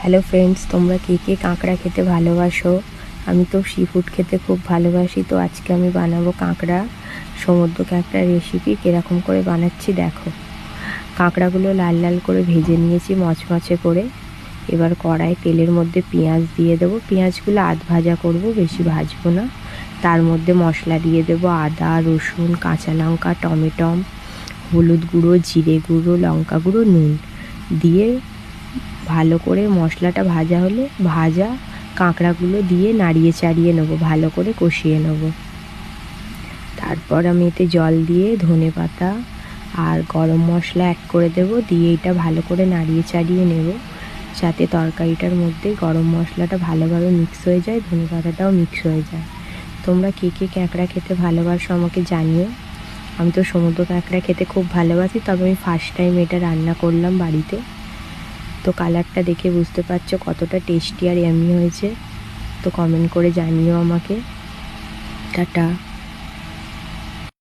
Hello friends তোমরা কে কে কাঁকড়া খেতে ভালোবাসো? আমি তো সি ফুড খেতে খুব ভালোবাসি, তো আজকে আমি বানাবো কাঁকড়া। সমুদ্র কাঁকড়া রেসিপি কীরকম করে বানাচ্ছি দেখো। কাঁকড়াগুলো লাল লাল করে ভেজে নিয়েছি মচমচে করে। এবার কড়াই তেলের মধ্যে পেঁয়াজ দিয়ে দেবো। পেঁয়াজগুলো আধ ভাজা করব, বেশি ভাজবো না। তার মধ্যে মশলা দিয়ে দেবো আদা, রসুন, কাঁচা লঙ্কা, টমেটম, হলুদ গুঁড়ো, জিরে গুঁড়ো, লঙ্কা গুঁড়ো, নুন। দিয়ে ভালো করে মশলাটা ভাজা হলে ভাজা কাঁকড়াগুলো দিয়ে নাড়িয়ে চাড়িয়ে নেব, ভালো করে কষিয়ে নেব। তারপর আমি এতে জল দিয়ে ধনে পাতা আর গরম মশলা অ্যাড করে দেব, দিয়ে এটা ভালো করে নাড়িয়ে চাড়িয়ে নেব, যাতে তরকারিটার মধ্যে গরম মশলাটা ভালোভাবে মিক্স হয়ে যায়, ধনে পাতাটাও মিক্স হয়ে যায়। তোমরা কে কে ক্যাঁকড়া খেতে ভালোবাসো আমাকে জানিও। আমি তো সমুদ্র কাঁকড়া খেতে খুব ভালোবাসি, তবে আমি ফার্স্ট টাইম এটা রান্না করলাম বাড়িতে। তো কালারটা দেখে বুঝতে পারছ কতটা টেস্টি আর এমনি হয়েছে। তো কমেন্ট করে জানিও আমাকে। টাটা।